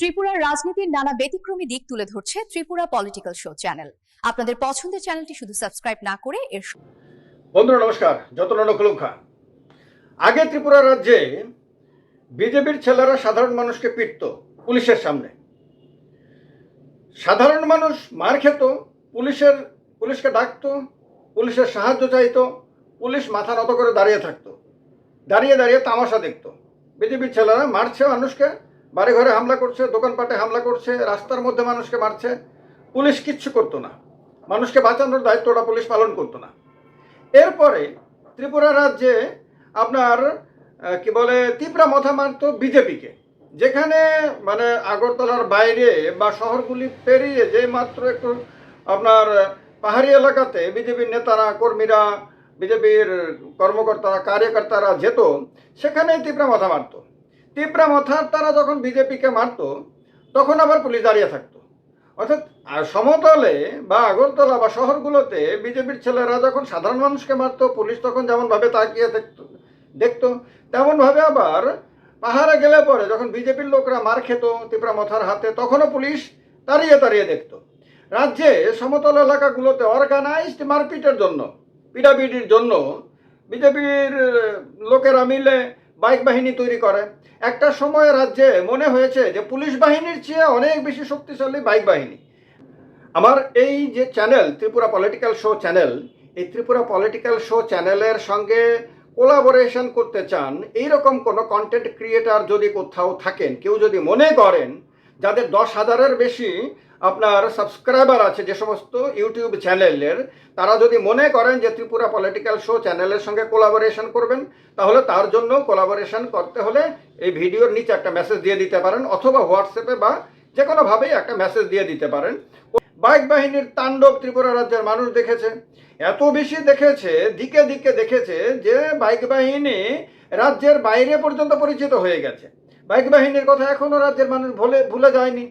ত্রিপুরার রাজনীতির নানা ব্যতিক্রমী দিক তুলে ধরছে ত্রিপুরা পলিটিক্যাল শো চ্যানেল আপনাদের পছন্দের চ্যানেলটি শুধু সাবস্ক্রাইব না করে এর বন্ধুরা, নমস্কার। যতন নকলুখা আগে ত্রিপুরা রাজ্যে বিজেপির ছেলেরা সাধারণ মানুষকে পিটত পুলিশের সামনে। সাধারণ মানুষ মার খেত, পুলিশের, পুলিশকে ডাকতো, পুলিশের সাহায্য চাইতো, পুলিশ মাথা নত করে দাঁড়িয়ে থাকতো। দাঁড়িয়ে দাঁড়িয়ে তামাশা দেখতো। বিজেপির ছেলেরা মারছে মানুষকে বাড়ি ঘরে হামলা করছে, দোকানপাটে হামলা করছে, রাস্তার মধ্যে মানুষকে মারছে। পুলিশ কিচ্ছু করতো না। মানুষকে বাঁচানোর দায়িত্বটা পুলিশ পালন করতো না। এরপরে ত্রিপুরা রাজ্যে আপনার কি বলে, তীব্রা মাথা মারতো বিজেপিকে। যেখানে মানে আগরতলার বাইরে বা শহরগুলি পেরিয়ে যে মাত্র একটু আপনার, পাহাড়ি এলাকাতে বিজেপির নেতারা, কর্মীরা, বিজেপির কর্মকর্তারা, কার্যকর্তারা যেত, সেখানেই তীব্রা মাথা মারতো। তীব্রা মাথার তারা যখন বিজেপিকে মারতো, তখন আবার পুলিশ দাঁড়িয়ে থাকতো। অর্থাৎ সমতলে বা আগরতলা বা শহরগুলোতে বিজেপির ছেলেরা যখন সাধারণ মানুষকে মারতো, পুলিশ তখন যেমনভাবে তাকিয়ে দেখতো দেখতো, তেমনভাবে আবার পাহাড়ে গেলে পরে যখন বিজেপির লোকরা মার খেত তীব্রা মথার হাতে, তখনও পুলিশ তাড়িয়ে তাড়িয়ে দেখতো। রাজ্যে সমতল এলাকাগুলোতে অর্গানাইজড মারপিটের জন্য, পিডাপিডির জন্য বিজেপির লোকেরা মিলে বাইক বাহিনী তৈরি করে। একটা সময় রাজ্যে মনে হয়েছে যে পুলিশ বাহিনীর চেয়ে অনেক বেশি শক্তিশালী বাইক বাহিনী। আমার এই যে channel Tripura political show channel এই ত্রিপুরা পলিটিক্যাল শো চ্যানেলের সঙ্গে কোলাবোরেশন করতে চান, এইরকম কোনো কন্টেন্ট ক্রিয়েটার যদি কোথাও থাকেন, কেউ যদি মনে করেন, যাদের দশ হাজারের বেশি আপনার সাবস্ক্রাইবার আছে যে সমস্ত ইউটিউব চ্যানেলের তারা যদি মনে করেন যে ত্রিপুরা পলিটিক্যাল শো চ্যানেলের সঙ্গে কোলাবোরেশন করবেন, তাহলে তার জন্য কোলাবোরেশন করতে হলে এই ভিডিওর নিচে একটা মেসেজ দিয়ে দিতে পারেন, অথবা হোয়াটসঅ্যাপে বা যে কোনোভাবেই একটা মেসেজ দিয়ে দিতে পারেন। বাইক বাহিনীর তাণ্ডব ত্রিপুরা রাজ্যের মানুষ দেখেছে, এত বেশি দেখেছে, দিকে দিকে দেখেছে যে বাইক বাহিনী রাজ্যের বাইরে পর্যন্ত পরিচিত হয়ে গেছে। বাইক বাহিনীর কথা এখনও রাজ্যের মানুষ ভুলে ভুলে যায়নি।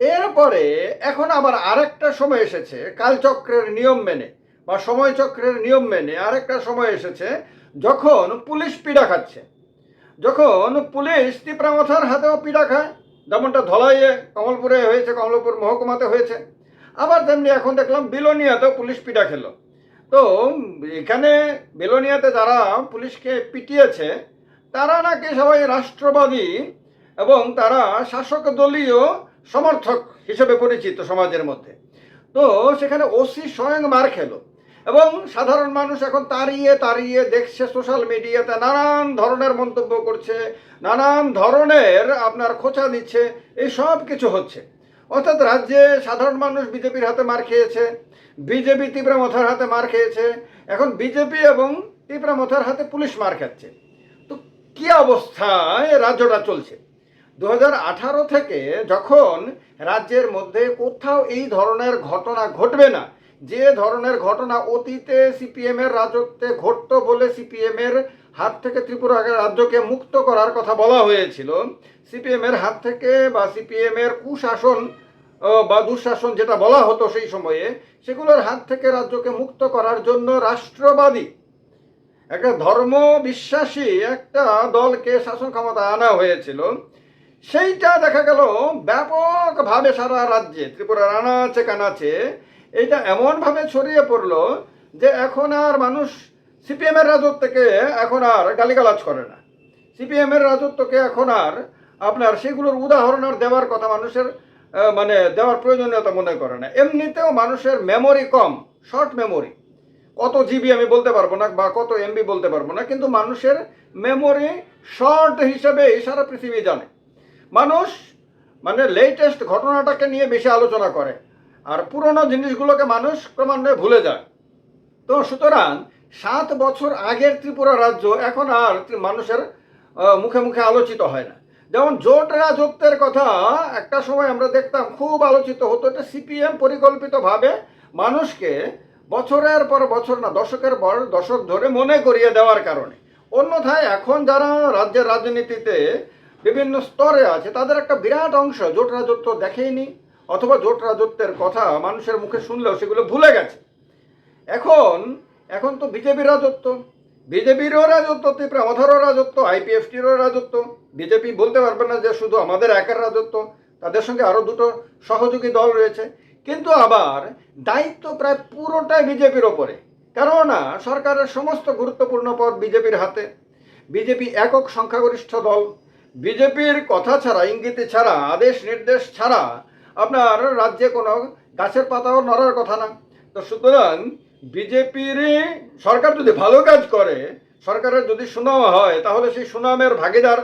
এরপরে এখন আবার আরেকটা সময় এসেছে কালচক্রের নিয়ম মেনে বা সময়চক্রের নিয়ম মেনে আরেকটা সময় এসেছে, যখন পুলিশ পিড়া খাচ্ছে। যখন পুলিশ তীব্রামাথার হাতেও পিড়া খায়, যেমনটা ধলাইয়ে কমলপুরে হয়েছে, কমলপুর মহকুমাতে হয়েছে। আবার তেমনি এখন দেখলাম বিলোনিয়াতেও পুলিশ পিটা খেলো। তো এখানে বিলোনিয়াতে যারা পুলিশকে পিটিয়েছে, তারা নাকি সবাই রাষ্ট্রবাদী এবং তারা শাসক দলীয় সমর্থক হিসেবে পরিচিত সমাজের মধ্যে। তো সেখানে ওসি স্বয়ং মার খেলো এবং সাধারণ মানুষ এখন তাড়িয়ে তাড়িয়ে দেখছে সোশ্যাল মিডিয়াতে নানান ধরনের মন্তব্য করছে, নানান ধরনের আপনার খোঁচা দিচ্ছে এই সব কিছু হচ্ছে। অর্থাৎ রাজ্যে সাধারণ মানুষ বিজেপির হাতে মার খেয়েছে, বিজেপি তীব্রা মথার হাতে মার খেয়েছে, এখন বিজেপি এবং তীব্রা মথার হাতে পুলিশ মার খাচ্ছে। তো কি অবস্থায় রাজ্যটা চলছে? দু হাজার আঠারো থেকে যখন রাজ্যের মধ্যে কোথাও এই ধরনের ঘটনা ঘটবে না, যে ধরনের ঘটনা অতীতে সিপিএম এর রাজত্বে ঘটতো বলে সিপিএম এর হাত থেকে ত্রিপুরা রাজ্যকে মুক্ত করার কথা বলা হয়েছিল সিপিএম এর হাত থেকে বা সিপিএম এর কুশাসন বা দুঃশাসন যেটা বলা হতো সেই সময়ে, সেগুলোর হাত থেকে রাজ্যকে মুক্ত করার জন্য রাষ্ট্রবাদী, একটা ধর্ম বিশ্বাসী একটা দলকে শাসন ক্ষমতা আনা হয়েছিল। সেইটা দেখা গেল ব্যাপকভাবে সারা রাজ্যে ত্রিপুরার আনাচে কানাচে এইটা এমনভাবে ছড়িয়ে পড়ল যে এখন আর মানুষ সিপিএমের রাজত্বকে এখন আর গালিগালাজ করে না। সিপিএমের রাজত্বকে এখন আর আপনার সেগুলোর উদাহরণ আর দেওয়ার কথা মানুষের মানে দেওয়ার প্রয়োজনীয়তা মনে করে না। এমনিতেও মানুষের মেমোরি কম শর্ট মেমোরি কত জিবি আমি বলতে পারব না বা কত এমবি বলতে পারব না, কিন্তু মানুষের মেমোরি শর্ট হিসেবে সারা পৃথিবী জানে। মানুষ মানে লেটেস্ট ঘটনাটাকে নিয়ে বেশি আলোচনা করে, আর পুরনো জিনিসগুলোকে মানুষ ক্রমান্বয়ে ভুলে যায়। তো সুতরাং সাত বছর আগের ত্রিপুরা রাজ্য এখন আর মানুষের মুখে মুখে আলোচিত হয় না। যেমন জোট রাজত্বের কথা একটা সময় আমরা দেখতাম, খুব আলোচিত হতো, এটা সিপিএম পরিকল্পিতভাবে মানুষকে বছরের পর বছর না, দশকের পর দশক ধরে মনে করিয়ে দেওয়ার কারণে। অন্যথায় এখন যারা রাজ্যের রাজনীতিতে বিভিন্ন স্তরে আছে, তাদের একটা বিরাট অংশ জোট রাজত্ব দেখেইনি, অথবা জোট রাজত্বের কথা মানুষের মুখে শুনলেও সেগুলো ভুলে গেছে। এখন এখন তো বিজেপির রাজত্ব, বিজেপিরও রাজত্ব ত্রিপুরা অধারও রাজত্ব, আইপিএফটিরও রাজত্ব। বিজেপি বলতে পারবে না যে শুধু আমাদের একের রাজত্ব, তাদের সঙ্গে আরও দুটো সহযোগী দল রয়েছে। কিন্তু আবার দায়িত্ব প্রায় পুরোটাই বিজেপির ওপরে। কেননা, সরকারের সমস্ত গুরুত্বপূর্ণ পদ বিজেপির হাতে। বিজেপি একক সংখ্যাগরিষ্ঠ দল বিজেপির কথা ছাড়া, ইঙ্গিতে ছাড়া, আদেশ নির্দেশ ছাড়া আপনার রাজ্যে কোনো গাছের পাতাও নড়ার কথা না। তো সুতরাং বিজেপির সরকার যদি ভালো কাজ করে, সরকারের যদি সুনাম হয়, তাহলে সেই সুনামের ভাগিদার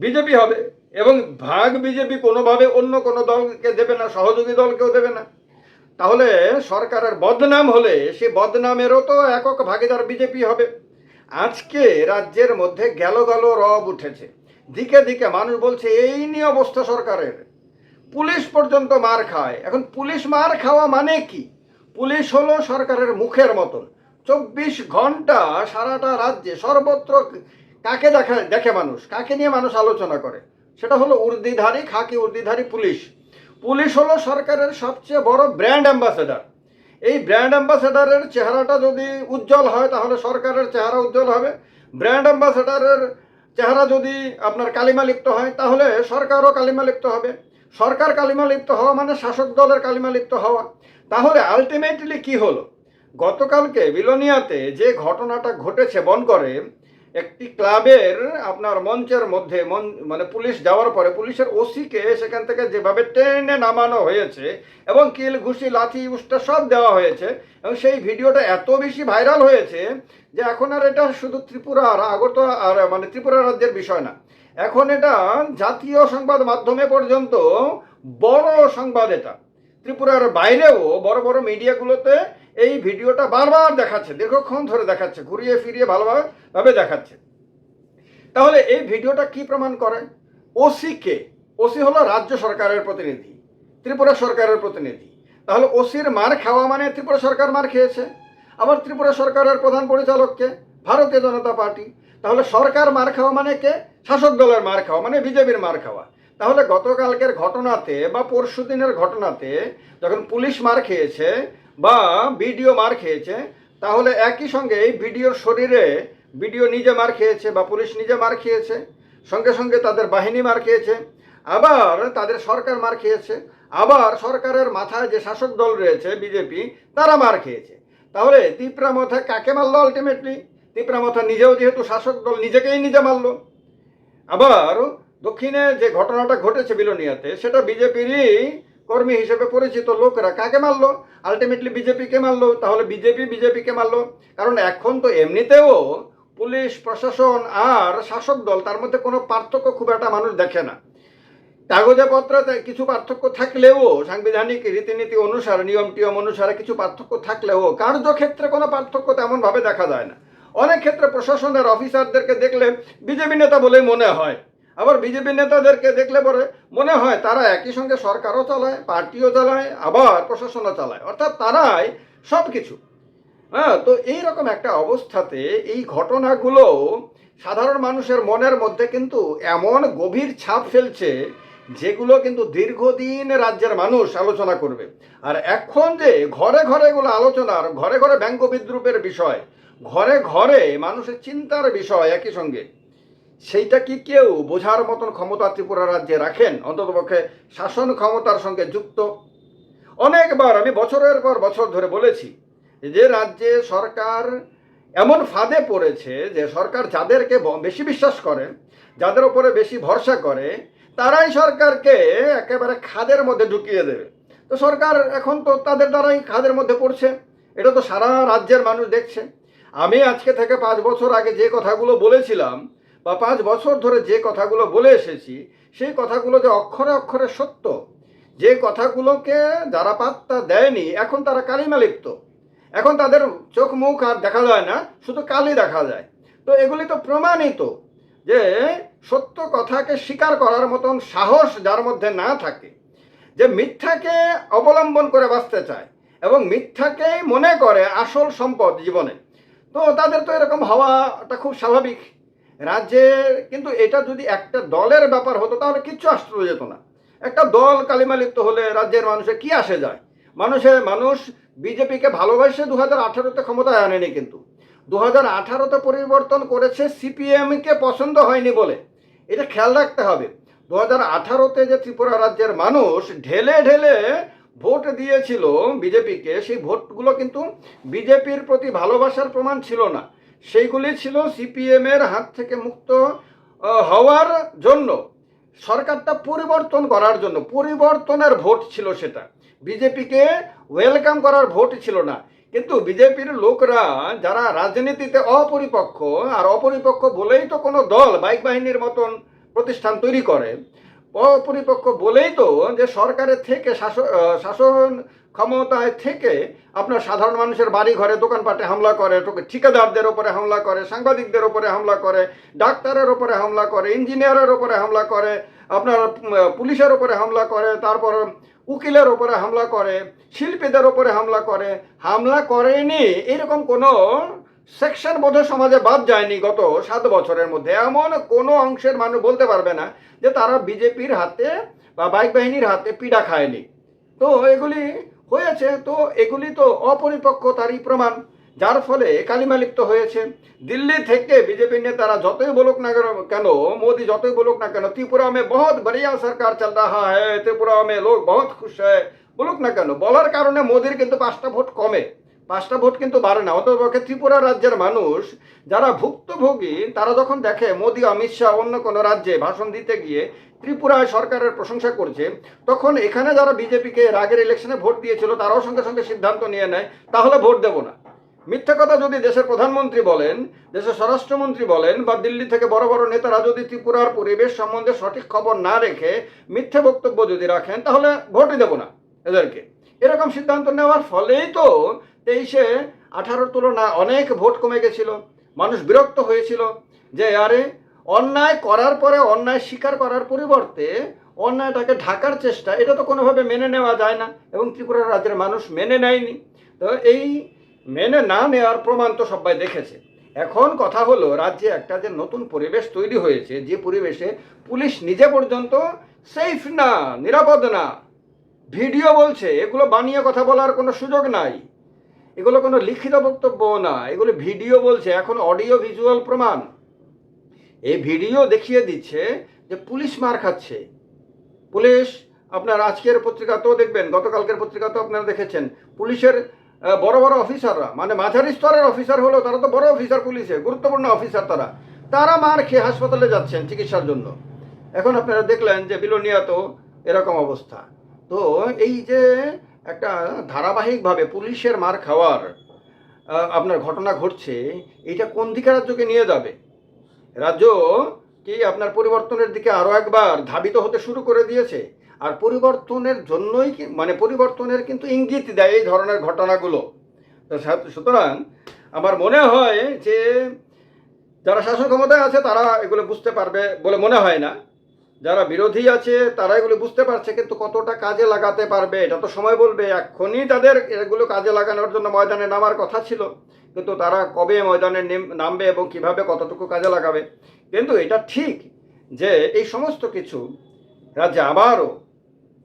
বিজেপি হবে এবং ভাগ বিজেপি কোনোভাবে অন্য কোনো দলকে দেবে না, সহযোগী দলকেও দেবে না। তাহলে সরকারের বদনাম হলে সেই বদনামেরও তো একক ভাগিদার বিজেপি হবে। আজকে রাজ্যের মধ্যে গেল গেল রব উঠেছে। দিকে দিকে মানুষ বলছে, এই নিয়ে অবস্থা সরকারের। পুলিশ পর্যন্ত মার খায়। এখন পুলিশ মার খাওয়া মানে কি? পুলিশ হলো সরকারের মুখের মতন। চব্বিশ ঘণ্টা সারাটা রাজ্যে সর্বত্র কাকে দেখা, দেখে মানুষ? কাকে নিয়ে মানুষ আলোচনা করে? সেটা হলো উর্দিধারী, খাকি উর্দিধারী পুলিশ। পুলিশ হলো সরকারের সবচেয়ে বড় ব্র্যান্ড অ্যাম্বাসেডার। এই ব্র্যান্ড অ্যাম্বাসেডারের চেহারাটা যদি উজ্জ্বল হয়, তাহলে সরকারের চেহারা উজ্জ্বল হবে। ব্র্যান্ড অ্যাম্বাসেডারের চেহারা যদি আপনার কালিমা লিপ্ত হয়, তাহলে সরকারও কালিমা কালিমালিপ্ত হবে। সরকার কালিমা লিপ্ত হওয়া মানে শাসক দলের কালিমা লিপ্ত হওয়া। তাহলে আলটিমেটলি কি হলো? গতকালকে বিলোনিয়াতে যে ঘটনাটা ঘটেছে বন করে একটি ক্লাবের আপনার মঞ্চের মধ্যে, মন পুলিশ যাওয়ার পরে পুলিশের ওসিকে সেখান থেকে যেভাবে ট্রেনে নামানো হয়েছে এবং কিল, ঘুষি, লাথি, উষ্টা সব দেওয়া হয়েছে এবং সেই ভিডিওটা এত বেশি ভাইরাল হয়েছে যে এখন আর এটা শুধু ত্রিপুরার আগরতলা আর মানে ত্রিপুরা রাজ্যের বিষয় না। এখন এটা জাতীয় সংবাদ মাধ্যমে পর্যন্ত বড় সংবাদ এটা। ত্রিপুরার বাইরেও বড় বড় মিডিয়াগুলোতে এই ভিডিওটা বারবার দেখাচ্ছে, দীর্ঘক্ষণ ধরে দেখাচ্ছে, ঘুরিয়ে ফিরিয়ে ভালোভাবে ভাবে দেখাচ্ছে। তাহলে এই ভিডিওটা কি প্রমাণ করে? ওসি কে ওসি হলো রাজ্য সরকারের প্রতিনিধি, ত্রিপুরা সরকারের প্রতিনিধি। তাহলে ওসির মার খাওয়া মানে ত্রিপুরা সরকার মার খেয়েছে। আবার ত্রিপুরা সরকারের প্রধান পরিচালককে ভারতীয় জনতা পার্টি। তাহলে সরকার মার খাওয়া মানে কে? শাসক দলের মার খাওয়া মানে বিজেপির মার খাওয়া। তাহলে গতকালকের ঘটনাতে বা পরশু দিনের ঘটনাতে যখন পুলিশ মার খেয়েছে বা বিডিও মার খেয়েছে, তাহলে একই সঙ্গে এই বিডিওর শরীরে বিডিও নিজে মার খেয়েছে বা পুলিশ নিজে মার খেয়েছে, সঙ্গে সঙ্গে তাদের বাহিনী মার খেয়েছে, আবার তাদের সরকার মার খেয়েছে, আবার সরকারের মাথায় যে শাসক দল রয়েছে, বিজেপি, তারা মার খেয়েছে। তাহলে তিপ্রামথা কাকে মারলো আলটিমেটলি তিপ্রামথা নিজেও যেহেতু শাসক দল, নিজেকেই নিজে মারলো। আবার দক্ষিণে যে ঘটনাটা ঘটেছে বিলোনিয়াতে, সেটা বিজেপিরই কর্মী হিসেবে পরিচিত লোকরা কাকে মারলো? আলটিমেটলি বিজেপিকে মারলো, তাহলে বিজেপি বিজেপিকে মারলো। কারণ এখন তো এমনিতেও পুলিশ, প্রশাসন আর শাসক দল, তার মধ্যে কোনো পার্থক্য খুব একটা মানুষ দেখে না। কাগজে পত্রে কিছু পার্থক্য থাকলেও, সাংবিধানিক রীতিনীতি অনুসারে, নিয়ম টিয়ম অনুসারে কিছু পার্থক্য থাকলেও, কার্যক্ষেত্রে কোনো পার্থক্য তেমনভাবে দেখা যায় না। অনেক ক্ষেত্রে প্রশাসনের অফিসারদেরকে দেখলে বিজেপি নেতা বলেই মনে হয়। আবার বিজেপি নেতাদেরকে দেখলে পরে মনে হয় তারা একই সঙ্গে সরকারও চালায়, পার্টিও চালায়, আবার প্রশাসনও চালায়। অর্থাৎ তারাই সব কিছু হ্যাঁ তো এই রকম একটা অবস্থাতে এই ঘটনাগুলো সাধারণ মানুষের মনের মধ্যে কিন্তু এমন গভীর ছাপ ফেলছে যেগুলো কিন্তু দীর্ঘদিন রাজ্যের মানুষ আলোচনা করবে। আর এখন যে ঘরে ঘরে এগুলো আলোচনার, ঘরে ঘরে ব্যঙ্গ বিদ্রুপের বিষয়, ঘরে ঘরে মানুষের চিন্তার বিষয় একই সঙ্গে। সেইটা কি কেউ বোঝার মতন ক্ষমতা ত্রিপুরা রাজ্যে রাখেন? অন্ততপক্ষে শাসন ক্ষমতার সঙ্গে যুক্ত। অনেকবার আমি বছরের পর বছর ধরে বলেছি যে রাজ্যে সরকার এমন ফাঁদে পড়েছে যে সরকার যাদেরকে বেশি বিশ্বাস করে, যাদের উপরে বেশি ভরসা করে, তারাই সরকারকে একেবারে খাদের মধ্যে ঢুকিয়ে দেবে। তো সরকার এখন তো তাদের দ্বারাই খাদের মধ্যে পড়ছে। এটা তো সারা রাজ্যের মানুষ দেখছে। আমি আজকে থেকে পাঁচ বছর আগে যে কথাগুলো বলেছিলাম বা পাঁচ বছর ধরে যে কথাগুলো বলে এসেছি, সেই কথাগুলো যে অক্ষরে অক্ষরে সত্য। যে কথাগুলোকে যারা পাত্তা দেয়নি, এখন তারা কালিমা লিপ্ত। এখন তাদের চোখ মুখ আর দেখা যায় না, শুধু কালি দেখা যায়। তো এগুলি তো প্রমাণিত যে সত্য কথাকে স্বীকার করার মতন সাহস যার মধ্যে না থাকে। যে মিথ্যাকে অবলম্বন করে বাঁচতে চায় এবং মিথ্যাকেই মনে করে আসল সম্পদ জীবনে। তো তাদের তো এরকম হওয়াটা খুব স্বাভাবিক। রাজ্যে কিন্তু এটা যদি একটা দলের ব্যাপার হতো, তাহলে কিচ্ছু আশ্চর্য যেত না। একটা দল কালিমালিপ্ত হলে রাজ্যের মানুষের কি আসে যায়? মানুষের মানুষ বিজেপিকে ভালোবাসে দু হাজার আঠারোতে ক্ষমতায় আনেনি কিন্তু। দু হাজার আঠারোতে পরিবর্তন করেছে, সিপিএমকে পছন্দ হয়নি বলে। এটা খেয়াল রাখতে হবে। দু হাজার আঠারোতে যে ত্রিপুরা রাজ্যের মানুষ ঢেলে ঢেলে ভোট দিয়েছিল বিজেপিকে, সেই ভোটগুলো কিন্তু বিজেপির প্রতি ভালোবাসার প্রমাণ ছিল না। সেইগুলি ছিল সিপিএমের হাত থেকে মুক্ত হওয়ার জন্য। সরকারটা পরিবর্তন করার জন্য। পরিবর্তনের ভোট ছিল সেটা। বিজেপিকে ওয়েলকাম করার ভোট ছিল না। কিন্তু বিজেপির লোকরা যারা রাজনীতিতে অপরিপক্ষ আর অপরিপক্ষ বলেই তো কোনো দল বাইক বাহিনীর মতন প্রতিষ্ঠান তৈরি করে অপরিপক্ষ বলেই তো যে সরকারের থেকে শাসন শাসন ক্ষমতায় থেকে আপনার সাধারণ মানুষের বাড়ি ঘরে, দোকানপাটে হামলা করে ঠিকাদারদের ওপরে হামলা করে, সাংবাদিকদের ওপরে হামলা করে, ডাক্তারের ওপরে হামলা করে, ইঞ্জিনিয়ারের ওপরে হামলা করে, আপনার পুলিশের ওপরে হামলা করে, তারপর উকিলের ওপরে হামলা করে, শিল্পীদের ওপরে হামলা করে, হামলা করেনি, এরকম কোনো সেকশন বোধহয় সমাজে বাদ যায়নি গত সাত বছরের মধ্যে। এমন কোনো অংশের মানুষ বলতে পারবে না যে তারা বিজেপির হাতে বা বাইক বাহিনীর হাতে পীড়া খায়নি। তো এগুলি হয়েছে, তো এগুলি তো অপরিপক্কতারই প্রমাণ। যার ফলে কালিমালিপ্ত হয়েছে। দিল্লি থেকে বিজেপি নেতারা যতই বলুক না কেন মোদি যতই বলুক না কেন ত্রিপুরা মে বহ বড়িয়া সরকার চল রাহা হ্যাঁ ত্রিপুরা মে লোক বহ খুশ হ্যাঁ। বলুক না কেন, বলার কারণে মোদির কিন্তু পাঁচটা ভোট কমে। পাঁচটা ভোট কিন্তু বাড়ে না অতপক্ষে ত্রিপুরা রাজ্যের মানুষ যারা ভুক্তভোগী, তারা যখন দেখে মোদি, অমিত শাহ অন্য কোনো রাজ্যে ভাষণ দিতে গিয়ে ত্রিপুরায় সরকারের প্রশংসা করছে, তখন এখানে যারা বিজেপিকে রাগের ইলেকশনে ভোট দিয়েছিল, তারাও সঙ্গে সঙ্গে সিদ্ধান্ত নিয়ে নেয়, তাহলে ভোট দেবো না। মিথ্যা কথা যদি দেশের প্রধানমন্ত্রী বলেন, দেশের স্বরাষ্ট্রমন্ত্রী বলেন, বা দিল্লি থেকে বড় বড় নেতারা যদি ত্রিপুরার পরিবেশ সম্বন্ধে সঠিক খবর না রেখে মিথ্যে বক্তব্য যদি রাখেন, তাহলে ভোটই দেবো না এদেরকে। এরকম সিদ্ধান্ত নেওয়ার ফলেই তো তেইশে আঠারোর তুলনায় অনেক ভোট কমে গেছিল, মানুষ বিরক্ত হয়েছিল যে, আরে অন্যায় করার পরে, অন্যায় স্বীকার করার পরিবর্তে অন্যায়টাকে ঢাকার চেষ্টা, এটা তো কোনোভাবে মেনে নেওয়া যায় না এবং ত্রিপুরা রাজ্যের মানুষ মেনে নেয়নি। তো এই মেনে না নেওয়ার প্রমাণ তো সবাই দেখেছে। এখন কথা হলো, রাজ্যে একটা যে নতুন পরিবেশ তৈরি হয়েছে, যে পরিবেশে পুলিশ নিজে পর্যন্ত সেফ না, নিরাপদ না, ভিডিও বলছে, এগুলো বানিয়ে কথা বলার কোনো সুযোগ নাই। এগুলো কোনো লিখিত বক্তব্য না, এগুলো ভিডিও বলছে, এখন অডিও ভিজুয়াল প্রমাণ। এই ভিডিও দেখিয়ে দিচ্ছে যে পুলিশ মার খাচ্ছে। পুলিশ, আপনার আজকের পত্রিকাতেও দেখবেন, গতকালকের পত্রিকাতেও আপনারা দেখেছেন। পুলিশের বড় বড় অফিসাররা মানে মাঝারি স্তরের অফিসার হলেও তারা তো বড় অফিসার পুলিশে, গুরুত্বপূর্ণ অফিসার তারা। তারা মার খেয়ে হাসপাতালে যাচ্ছেন চিকিৎসার জন্য। এখন আপনারা দেখলেন যে বিলোনিয়া তো এরকম অবস্থা। তো এই যে একটা ধারাবাহিকভাবে পুলিশের মার খাওয়ার আপনার ঘটনা ঘটছে এটা কোন দিকে রাজ্যকে নিয়ে যাবে? রাজ্য কি আপনার পরিবর্তনের দিকে আরও একবার ধাবিত হতে শুরু করে দিয়েছে? আর পরিবর্তনের জন্যই মানে পরিবর্তনের কিন্তু ইঙ্গিত দেয় এই ধরনের ঘটনাগুলো। সুতরাং আমার মনে হয় যে যারা শাসন ক্ষমতায় আছে তারা এগুলো বুঝতে পারবে বলে মনে হয় না। যারা বিরোধী আছে, তারা এগুলো বুঝতে পারছে, কিন্তু কতটা কাজে লাগাতে পারবে, এটা তো সময় বলবে। এখনই তাদের এগুলো কাজে লাগানোর জন্য ময়দানে নামার কথা ছিল, কিন্তু তারা কবে ময়দানে নেম- নামবে এবং কীভাবে কতটুকু কাজে লাগাবে? কিন্তু এটা ঠিক যে এই সমস্ত কিছু রাজ্যে আবারও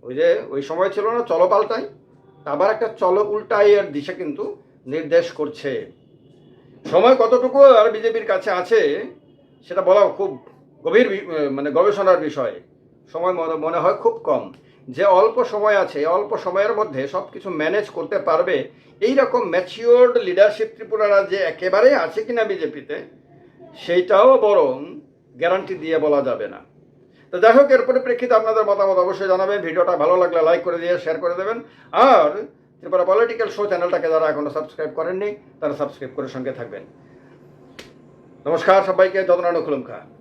ওই যে, ওই সময় ছিল না চলো পাল্টাই আবার একটা চলো উল্টাইয়ের দিশা কিন্তু নির্দেশ করছে। সময় কতটুকু আর বিজেপির কাছে আছে, সেটা বলা খুব গভীর মানে গবেষণার বিষয়। সময় মনে- হয় খুব কম। যে অল্প সময় আছে, অল্প সময়ের মধ্যে সব কিছু ম্যানেজ করতে পারবে এই রকম ম্যাচিওর্ড লিডারশিপ ত্রিপুরা রাজ্যে একেবারে আছে কিনা বিজেপিতে, সেইটাও বরং গ্যারান্টি দিয়ে বলা যাবে না। তো যাই হোক, এর পরিপ্রেক্ষিতে আপনাদের মতামত অবশ্যই জানাবেন। ভিডিওটা ভালো লাগলে লাইক করে দিয়ে শেয়ার করে দেবেন। আর ত্রিপুরা পলিটিক্যাল শো চ্যানেলটাকে যারা এখনও সাবস্ক্রাইব করেননি, তারা সাবস্ক্রাইব করে সঙ্গে থাকবেন। নমস্কার সবাইকে যত্নানু খুলুম খা